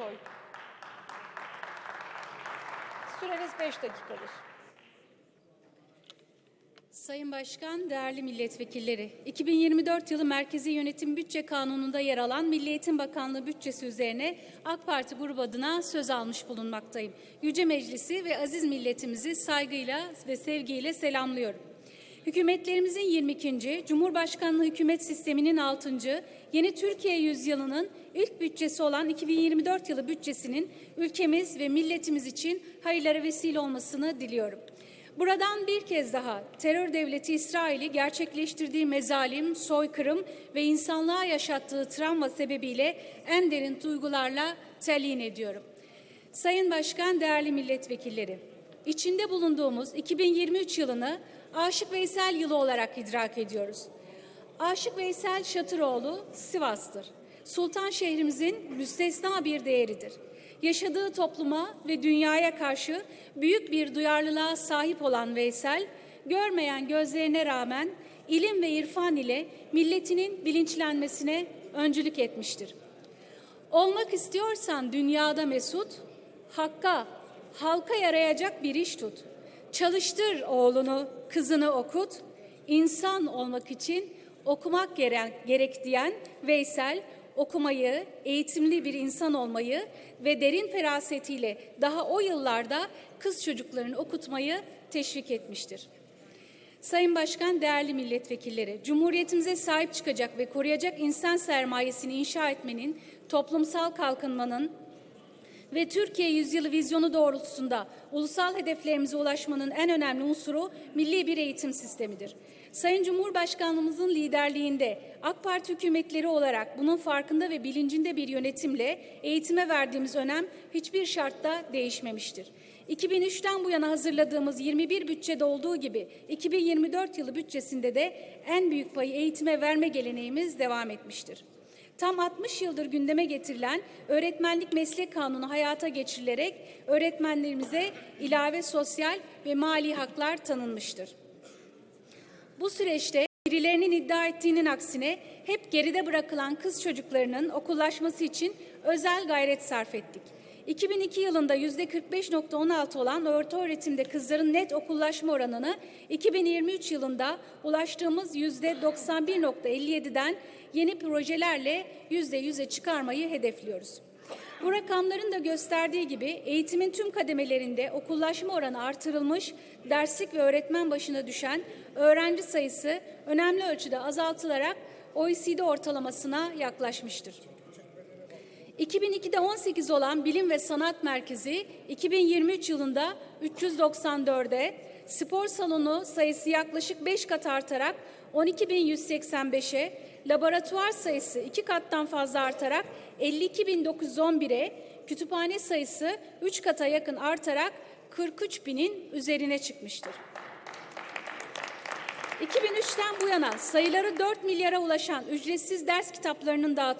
oy. Süreniz 5 dakikadır. Sayın Başkan, değerli milletvekilleri, 2024 yılı Merkezi Yönetim Bütçe Kanunu'nda yer alan Milli Eğitim Bakanlığı bütçesi üzerine AK Parti grubu adına söz almış bulunmaktayım. Yüce Meclisi ve aziz milletimizi saygıyla ve sevgiyle selamlıyorum. Hükümetlerimizin 22. Cumhurbaşkanlığı hükümet sisteminin 6. Yeni Türkiye yüzyılının ilk bütçesi olan 2024 yılı bütçesinin ülkemiz ve milletimiz için hayırlara vesile olmasını diliyorum. Buradan bir kez daha terör devleti İsrail'i gerçekleştirdiği mezalim, soykırım ve insanlığa yaşattığı travma sebebiyle en derin duygularla telin ediyorum. Sayın Başkan, değerli milletvekilleri, içinde bulunduğumuz 2023 yılını Aşık Veysel yılı olarak idrak ediyoruz. Aşık Veysel Şatıroğlu Sivas'tır. Sultan şehrimizin müstesna bir değeridir. Yaşadığı topluma ve dünyaya karşı büyük bir duyarlılığa sahip olan Veysel, görmeyen gözlerine rağmen ilim ve irfan ile milletinin bilinçlenmesine öncülük etmiştir. Olmak istiyorsan dünyada mesut, hakka, halka yarayacak bir iş tut. Çalıştır oğlunu, kızını okut. İnsan olmak için okumak gerek, gerek diyen Veysel, okumayı, eğitimli bir insan olmayı ve derin ferasetiyle daha o yıllarda kız çocuklarını okutmayı teşvik etmiştir. Sayın Başkan, değerli milletvekilleri, Cumhuriyetimize sahip çıkacak ve koruyacak insan sermayesini inşa etmenin, toplumsal kalkınmanın ve Türkiye yüzyılı vizyonu doğrultusunda ulusal hedeflerimize ulaşmanın en önemli unsuru milli bir eğitim sistemidir. Sayın Cumhurbaşkanımızın liderliğinde AK Parti hükümetleri olarak bunun farkında ve bilincinde bir yönetimle eğitime verdiğimiz önem hiçbir şartta değişmemiştir. 2003'ten bu yana hazırladığımız 21 bütçede olduğu gibi 2024 yılı bütçesinde de en büyük payı eğitime verme geleneğimiz devam etmiştir. Tam 60 yıldır gündeme getirilen öğretmenlik meslek kanunu hayata geçirilerek öğretmenlerimize ilave sosyal ve mali haklar tanınmıştır. Bu süreçte birilerinin iddia ettiğinin aksine hep geride bırakılan kız çocuklarının okullaşması için özel gayret sarf ettik. 2002 yılında %45.16 olan orta öğretimde kızların net okullaşma oranını 2023 yılında ulaştığımız %91.57'den yeni projelerle %100'e çıkarmayı hedefliyoruz. Bu rakamların da gösterdiği gibi eğitimin tüm kademelerinde okullaşma oranı artırılmış, derslik ve öğretmen başına düşen öğrenci sayısı önemli ölçüde azaltılarak OECD ortalamasına yaklaşmıştır. 2002'de 18 olan Bilim ve Sanat Merkezi 2023 yılında 394'e, spor salonu sayısı yaklaşık 5 kat artarak 12.185'e, laboratuvar sayısı 2 kattan fazla artarak 52.911'e, kütüphane sayısı 3 kata yakın artarak 43.000'in üzerine çıkmıştır. 2003'ten bu yana sayıları 4 milyara ulaşan ücretsiz ders kitaplarının dağıtılması